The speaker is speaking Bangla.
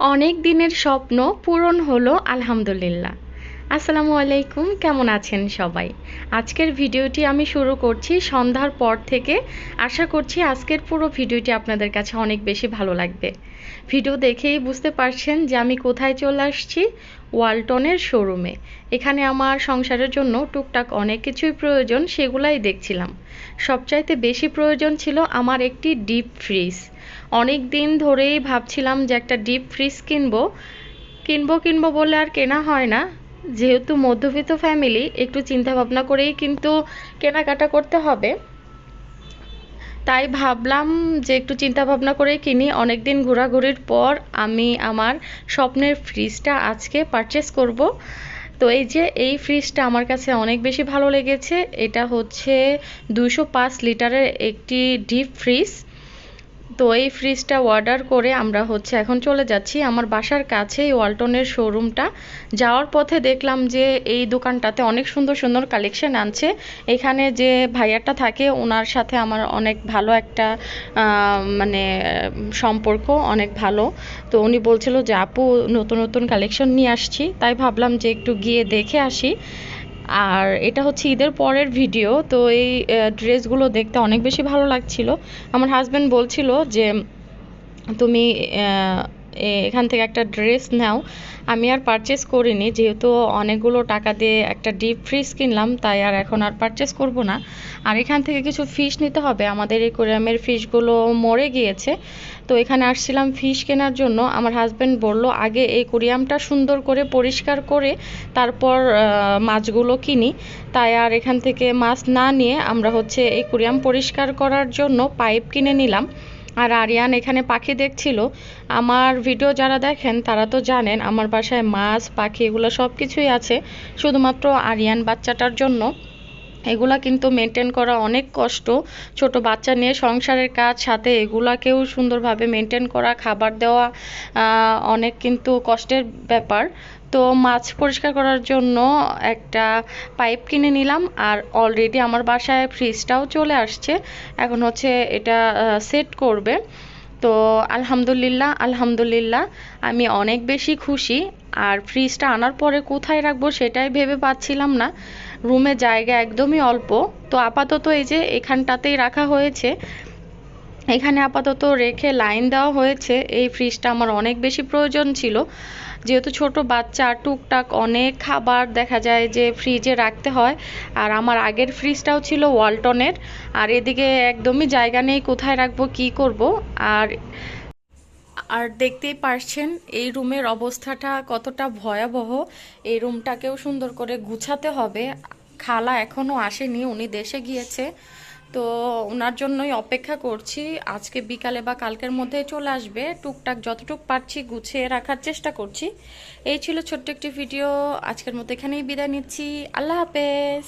অনেক দিনের স্বপ্ন পূরণ হলো আলহামদুলিল্লাহ। আসসালামু আলাইকুম, কেমন আছেন সবাই? আজকের ভিডিওটি আমি শুরু করছি সন্ধ্যার পর থেকে। আশা করছি আজকের পুরো ভিডিওটি আপনাদের কাছে অনেক বেশি ভালো লাগবে। ভিডিও দেখেই বুঝতে পারছেন যে আমি কোথায় চলে আসছি? ওয়ালটনের শোরুমে। এখানে আমার সংসারের জন্য টুকটাক অনেক কিছুই প্রয়োজন, সেগুলাই দেখছিলাম। সবচাইতে বেশি প্রয়োজন ছিল আমার একটি ডিপ ফ্রিজ। অনেক দিন ধরেই ভাবছিলাম যে একটা ডিপ ফ্রিজ কিনবো। কিনবো কিনবো বলে আর কেনা হয় না। যেহেতু মধ্যবিত্ত ফ্যামিলি একটু চিন্তা ভাবনা করেই কিন্তু কেনাকাটা করতে হবে। তাই ভাবলাম যে একটু চিন্তা ভাবনা করেই কিনি। অনেক দিন ঘোরাঘুরির পর আমি আমার স্বপ্নের ফ্রিজটা আজকে পারচেস করব। তো এই যে এই ফ্রিজটা আমার কাছে অনেক বেশি ভালো লেগেছে। এটা হচ্ছে পাঁচ লিটারের একটি ডিপ ফ্রিজ তো এই ফ্রিজটা অর্ডার করে আমরা হচ্ছে এখন চলে যাচ্ছি আমার বাসার কাছেই ওয়ালটনের শোরুমটা যাওয়ার পথে দেখলাম যে এই দোকানটাতে অনেক সুন্দর সুন্দর কালেকশন আনছে। এখানে যে ভাইয়াটা থাকে ওনার সাথে আমার অনেক ভালো একটা মানে সম্পর্ক, অনেক ভালো। তো উনি বলছিল যে, আপু, নতুন নতুন কালেকশন নিয়ে আসছি। তাই ভাবলাম যে একটু গিয়ে দেখে আসি। আর এটা হচ্ছে ঈদের পরের ভিডিও, তো এই ড্রেসগুলো দেখতে অনেক বেশি ভালো লাগছিল। আমার হাজব্যান্ড বলছিল যে, তুমি এখান থেকে একটা ড্রেস নাও। আমি আর পারচেস করিনি, যেহেতু অনেকগুলো টাকা দিয়ে একটা ডিপ ফ্রিজ কিনলাম, তাই আর এখন আর পারচেস করব না। আর এখান থেকে কিছু ফিশ নিতে হবে, আমাদের এই কোরিয়ামের ফিশগুলো মরে গিয়েছে। তো এখানে আসছিলাম ফিশ কেনার জন্য। আমার হাজব্যান্ড বলল, আগে এই কোরিয়ামটা সুন্দর করে পরিষ্কার করে তারপর মাছগুলো কিনি। তাই আর এখান থেকে মাছ না নিয়ে আমরা হচ্ছে এই কোরিয়াম পরিষ্কার করার জন্য পাইপ কিনে নিলাম। আর আরিয়ান এখানে পাখি দেখছিল। আমার ভিডিও যারা দেখেন, তারা তো জানেন, আমার বাসায় মাছ, পাখি এগুলো সব কিছুই আছে, শুধুমাত্র আরিয়ান বাচ্চাটার জন্য। এগুলা কিন্তু মেনটেন করা অনেক কষ্ট। ছোট বাচ্চা নিয়ে সংসারের কাজ, সাথে এগুলাকেও সুন্দরভাবে মেনটেন করা, খাবার দেওয়া অনেক কিন্তু কষ্টের ব্যাপার। তো মাছ পরিষ্কার করার জন্য একটা পাইপ কিনে নিলাম আর অলরেডি আমার বাসায় ফ্রিজটাও চলে আসছে। এখন হচ্ছে এটা সেট করবে। তো আলহামদুলিল্লাহ আলহামদুলিল্লাহ, আমি অনেক বেশি খুশি। আর ফ্রিজটা আনার পরে কোথায় রাখব সেটাই ভেবে পাচ্ছিলাম না। রুমে জায়গা একদমই অল্প। তো আপাতত এই যে এখানটাতেই রাখা হয়েছে। এখানে আপাতত রেখে লাইন দেওয়া হয়েছে। এই ফ্রিজটা আমার অনেক বেশি প্রয়োজন ছিল। যেহেতু ছোট বাচ্চা, টুকটাক অনেক খাবার দেখা যায় যে ফ্রিজে রাখতে হয়। আর আমার আগের ফ্রিজটাও ছিল ওয়ালটনের আর এদিকে একদমই জায়গা নেই, কোথায় রাখব, কি করব? আর আর দেখতেই পারছেন, এই রুমের অবস্থাটা কতটা ভয়াবহ। এই রুমটাকেও সুন্দর করে গুছাতে হবে। খালা এখনও আসেনি, উনি দেশে গিয়েছে। তো ওনার জন্যই অপেক্ষা করছি। আজকে বিকালে বা কালকের মধ্যে চলে আসবে। টুকটাক যতটুক পারছি গুছিয়ে রাখার চেষ্টা করছি। এই ছিল ছোট্ট একটি ভিডিও। আজকের মতো এখানেই বিদায় নিচ্ছি। আল্লাহ হাফেজ।